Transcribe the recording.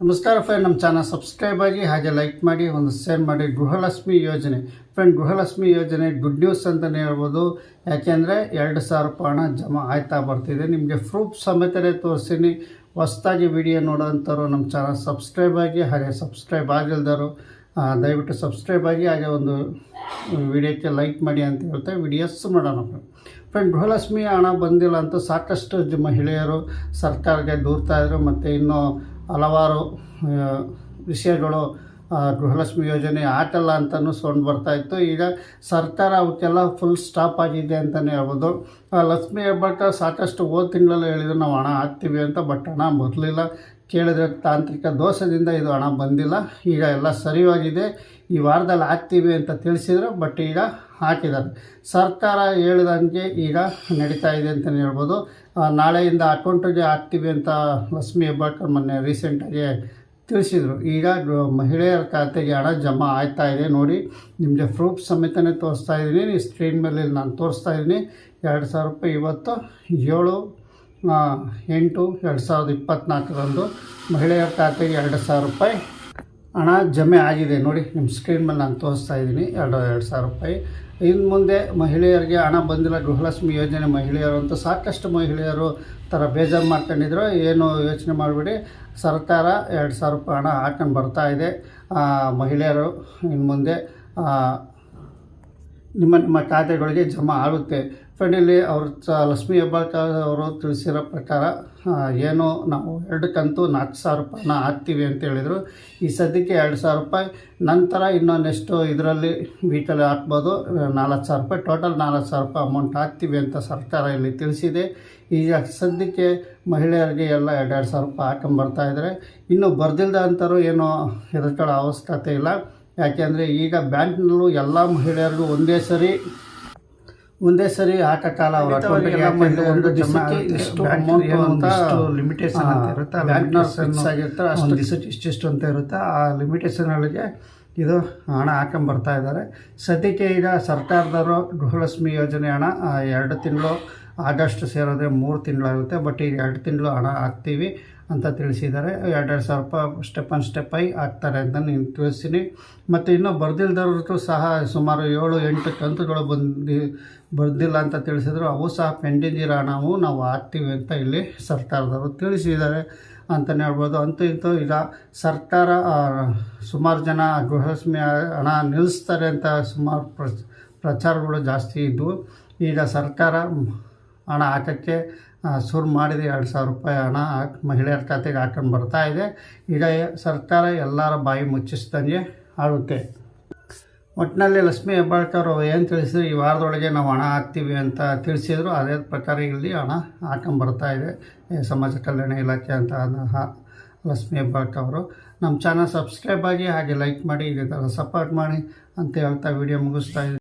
ನಮಸ್ಕಾರ ಫ್ರೆಂಡ್ ನಮ್ಮ channel subscribe ಆಗಿ ಹಾಗೆ ಲೈಕ್ ಮಾಡಿ, ಒಂದು ಶೇರ್ ಮಾಡಿ. ಗೃಹಲಕ್ಷ್ಮಿ ಯೋಜನೆ. ಫ್ರೆಂಡ್ ಗೃಹಲಕ್ಷ್ಮಿ ಯೋಜನೆ ಗುಡ್ ನ್ಯೂಸ್ ಅಂತಲೇ ಹೇಳ್ಬೋದು. ಯಾಕೆಂದರೆ ಎರಡು ಸಾವಿರ ರೂಪಾಯಿ ಹಣ ಜಮಾ ಆಯ್ತಾ ಬರ್ತಿದೆ. ನಿಮಗೆ ಪ್ರೂಫ್ ಸಮೇತನೇ ತೋರಿಸ್ತೀನಿ ಹೊಸ್ದಾಗಿ ವಿಡಿಯೋ ನೋಡೋಂಥವ್ರು ನಮ್ಮ ಚಾನಲ್ ಸಬ್ಸ್ಕ್ರೈಬ್ ಆಗಿ, ಹಾಗೆ ಸಬ್ಸ್ಕ್ರೈಬ್ ಆಗಿಲ್ದರು ದಯವಿಟ್ಟು ಸಬ್ಸ್ಕ್ರೈಬ್ ಆಗಿ, ಹಾಗೆ ಒಂದು ವಿಡಿಯೋಕ್ಕೆ ಲೈಕ್ ಮಾಡಿ ಅಂತ ಹೇಳ್ತಾ ವಿಡಿಯೋಸ್ ಮಾಡೋಣ ಫ್ರೆಂಡ್ ಗೃಹಲಕ್ಷ್ಮಿ ಹಣ ಬಂದಿಲ್ಲ ಅಂತ ಸಾಕಷ್ಟು ಮಹಿಳೆಯರು ಸರ್ಕಾರಕ್ಕೆ ದೂರ್ತಾ ಇದ್ರು, ಮತ್ತು ಇನ್ನೂ ಹಲವಾರು ವಿಷಯಗಳು ಗೃಹಲಕ್ಷ್ಮಿ ಯೋಜನೆ ಆಟಲ್ಲ ಅಂತಲೂ ಸೌಂಡ್ ಬರ್ತಾ ಇತ್ತು. ಈಗ ಸರ್ಕಾರ ಅವಕ್ಕೆಲ್ಲ ಫುಲ್ ಸ್ಟಾಪ್ ಆಗಿದೆ ಅಂತಲೇ ಹೇಳ್ಬೋದು. ಲಕ್ಷ್ಮಿ ಹೆಬ್ಬಾಳ್ಕರ್ ಸಾಕಷ್ಟು ಹೋದ ತಿಂಗಳಲ್ಲಿ ಹೇಳಿದ್ರು, ನಾವು ಹಣ ಹಾಕ್ತೀವಿ ಅಂತ ಬಟ್ ಹಣ ಬರಲಿಲ್ಲ ಕೇಳಿದ್ರೆ ತಾಂತ್ರಿಕ ದೋಷದಿಂದ ಇದು ಹಣ ಬಂದಿಲ್ಲ. ಈಗ ಎಲ್ಲ ಸರಿಯಾಗಿದೆ. ಈ ವಾರದಲ್ಲಿ ಹಾಕ್ತೀವಿ ಅಂತ ತಿಳಿಸಿದ್ರು ಬಟ್ ಈಗ ಹಾಕಿದ್ದಾರೆ. ಸರ್ಕಾರ ಹೇಳಿದಂಗೆ ಈಗ ನಡೀತಾ ಇದೆ ಅಂತಲೇ ಹೇಳ್ಬೋದು. ನಾಳೆಯಿಂದ ಅಕೌಂಟಿಗೆ ಹಾಕ್ತೀವಿ ಅಂತ ಲಕ್ಷ್ಮಿ ಹೆಬ್ಬಾಳ್ಕರ್ ಮೊನ್ನೆ ರೀಸೆಂಟಾಗಿ ತಿಳಿಸಿದರು. ಈಗ ಮಹಿಳೆಯರ ಖಾತೆಗೆ ಹಣ ಜಮಾ ಆಯ್ತಾ ಇದೆ ನೋಡಿ. ನಿಮಗೆ ಪ್ರೂಫ್ ಸಮೇತನೇ ತೋರಿಸ್ತಾ ಇದ್ದೀನಿ. ಸ್ಕ್ರೀನ್ ಮೇಲೆ ನಾನು ತೋರಿಸ್ತಾ ಇದ್ದೀನಿ. ಎರಡು ಸಾವಿರ ರೂಪಾಯಿ ಇವತ್ತು ಏಳು ಎಂಟು ಎರಡು ಸಾವಿರದ ಇಪ್ಪತ್ತ್ನಾಲ್ಕರಂದು ಮಹಿಳೆಯರ ಖಾತೆಗೆ ಎರಡು ಸಾವಿರ ರೂಪಾಯಿ ಹಣ ಜಮೆ ಆಗಿದೆ. ನೋಡಿ ನಿಮ್ಮ ಸ್ಕ್ರೀನ್ ಮೇಲೆ ನಾನು ತೋರಿಸ್ತಾ ಇದ್ದೀನಿ. ಎರಡು ಎರಡು ಸಾವಿರ ರೂಪಾಯಿ. ಇನ್ನು ಮುಂದೆ ಮಹಿಳೆಯರಿಗೆ ಹಣ ಬಂದಿಲ್ಲ. ಗೃಹಲಕ್ಷ್ಮಿ ಯೋಜನೆ ಮಹಿಳೆಯರು ಅಂತ ಸಾಕಷ್ಟು ಮಹಿಳೆಯರು ಥರ ಬೇಜಾರು ಮಾಡ್ಕೊಂಡಿದ್ರು. ಏನು ಯೋಚನೆ ಮಾಡಿಬಿಡಿ. ಸರ್ಕಾರ ಎರಡು ಸಾವಿರ ರೂಪಾಯಿ ಹಣ ಹಾಕೊಂಡು ಬರ್ತಾ ಇದೆ. ಮಹಿಳೆಯರು ಇನ್ನು ಮುಂದೆ ನಿಮ್ಮ ನಿಮ್ಮ ಖಾತೆಗಳಿಗೆ ಜಮಾ ಆಗುತ್ತೆ. ಫ್ರೆಂಡ್ ಇಲ್ಲಿ ಅವ್ರ ಲಕ್ಷ್ಮೀ ಹೆಬ್ಬಾಳ್ಕರ್ ಅವರು ತಿಳಿಸಿರೋ ಪ್ರಕಾರ ಏನು ನಾವು ಎರಡು ಕಂತು ನಾಲ್ಕು ಸಾವಿರ ರೂಪಾಯಿನ ಹಾಕ್ತೀವಿ ಅಂತ ಹೇಳಿದರು. ಈ ಸದ್ಯಕ್ಕೆ ಎರಡು ಸಾವಿರ ರೂಪಾಯಿ. ನಂತರ ಇನ್ನೂ ನೆಕ್ಸ್ಟು ಇದರಲ್ಲಿ ವೀಕಲ್ಲಿ ಹಾಕ್ಬೋದು. ನಾಲ್ಕು ಸಾವಿರ ರೂಪಾಯಿ. ಟೋಟಲ್ ನಾಲ್ಕು ಸಾವಿರ ರೂಪಾಯಿ ಅಮೌಂಟ್ ಹಾಕ್ತೀವಿ ಅಂತ ಸರ್ಕಾರ ಇಲ್ಲಿ ತಿಳಿಸಿದೆ. ಈಗ ಸದ್ಯಕ್ಕೆ ಮಹಿಳೆಯರಿಗೆ ಎಲ್ಲ ಎರಡೆರಡು ಎರಡು ಸಾವಿರ ರೂಪಾಯಿ ಹಾಕೊಂಬರ್ತಾ ಇದ್ದಾರೆ. ಇನ್ನು ಬರ್ದಿಲ್ದ ಅಂತಾರು ಏನು ಹೆದರ್ಕೊಳ್ಳೋ ಅವಶ್ಯಕತೆ ಇಲ್ಲ. ಯಾಕೆಂದರೆ ಈಗ ಬ್ಯಾಂಕ್ನಲ್ಲೂ ಎಲ್ಲ ಮಹಿಳೆಯರಿಗೂ ಒಂದೇ ಸರಿ ಒಂದೇ ಸರಿ ಆಟ ಕಾಲ ಅವರ ಒಂದು ಇಷ್ಟು ಅಮೌಂಟ್ ಅಂತ ಲಿಮಿಟೇಷನ್ ಅಂತ ಇರುತ್ತೆ. ಆ ಬ್ಯಾಂಕ್ನವ್ರು ಒಳಗೆ ಫಿಕ್ಸ್ ಆಗಿರ್ತಾರೆ ಅಷ್ಟು ದಿವಸಕ್ಕೆ ಇಷ್ಟಿಷ್ಟು ಅಂತ ಇರುತ್ತೆ. ಆ ಲಿಮಿಟೇಷನ್ಗಳಿಗೆ ಇದು ಹಣ ಹಾಕೊಂಬರ್ತಾ ಇದ್ದಾರೆ. ಸದ್ಯಕ್ಕೆ ಈಗ ಸರ್ಕಾರದವರು ಗೃಹಲಕ್ಷ್ಮಿ ಯೋಜನೆ ಹಣ ಎರಡು ತಿಂಗಳು ಆಗಸ್ಟ್ ಸೇರಿದ್ರೆ ಮೂರು ತಿಂಗಳಾಗುತ್ತೆ. ಬಟ್ ಈಗ ಎರಡು ತಿಂಗಳು ಹಣ ಹಾಕ್ತೀವಿ. ಅಂತ ತಿಳಿಸಿದ್ದಾರೆ. ಎರಡೆರಡು ಸಾವಿರ ರೂಪಾಯಿ ಸ್ಟೆಪ್ ಆನ್ ಸ್ಟೆಪ್ ಆಗಿ ಹಾಕ್ತಾರೆ ಅಂತ ನೀನು ತಿಳಿಸ್ತೀನಿ. ಮತ್ತು ಇನ್ನೂ ಬರ್ದಿಲ್ದವ್ರದ್ದು ಸಹ ಸುಮಾರು ಏಳು ಎಂಟು ಕಂತುಗಳು ಬಂದು, ಬರ್ದಿಲ್ಲ ಅಂತ ತಿಳಿಸಿದ್ರು. ಅವು ಸಹ ಪೆಂಡಿಂಗ್ ಇರೋ ನಾವು ನಾವು ಹಾಕ್ತೀವಿ ಅಂತ ಇಲ್ಲಿ ಸರ್ಕಾರದವರು ತಿಳಿಸಿದ್ದಾರೆ ಅಂತಲೇ ಹೇಳ್ಬೋದು. ಅಂತೂ ಇಂತೂ ಈಗ ಸರ್ಕಾರ ಸುಮಾರು ಜನ ಗೃಹಲಕ್ಷ್ಮಿ ಹಣ ನಿಲ್ಲಿಸ್ತಾರೆ ಅಂತ ಸುಮಾರು ಪ್ರಚಾರಗಳು ಜಾಸ್ತಿ ಇದ್ದವು ಈಗ ಸರ್ಕಾರ ಹಣ ಹಾಕೋಕ್ಕೆ ಶುರು ಮಾಡಿದೆ ಎರಡು ಸಾವಿರ ರೂಪಾಯಿ ಹಣ. ಮಹಿಳೆಯರ ಖಾತೆಗೆ ಹಾಕೊಂಡು ಬರ್ತಾ ಇದೆ. ಈಗ ಸರ್ಕಾರ ಎಲ್ಲರ ಬಾಯಿ ಮುಚ್ಚಿಸ್ದಂಗೆ ಆಗುತ್ತೆ. ಒಟ್ಟಿನಲ್ಲಿ ಲಕ್ಷ್ಮೀ ಹೆಬ್ಬಾಳ್ಕರ್ ಏನು ತಿಳಿಸಿದ್ರು? ಈ ವಾರದೊಳಗೆ ನಾವು ಹಣ ಹಾಕ್ತೀವಿ ಅಂತ ತಿಳಿಸಿದ್ರು. ಅದೇ ಪ್ರಕಾರ ಇಲ್ಲಿ ಹಣ ಹಾಕೊಂಬರ್ತಾ ಇದೆ. ಸಮಾಜ ಕಲ್ಯಾಣ ಇಲಾಖೆ ಅಂತ ಲಕ್ಷ್ಮೀ ಹೆಬ್ಬಾಳ್ಕರ್ ಅವರು. ನಮ್ಮ ಚಾನಲ್ ಸಬ್ಸ್ಕ್ರೈಬ್ ಆಗಿ ಹಾಗೆ ಲೈಕ್ ಮಾಡಿ ಇದೇ ಥರ ಸಪೋರ್ಟ್ ಮಾಡಿ ಅಂತ ಹೇಳ್ತಾ ವಿಡಿಯೋ ಮುಗಿಸ್ತಾ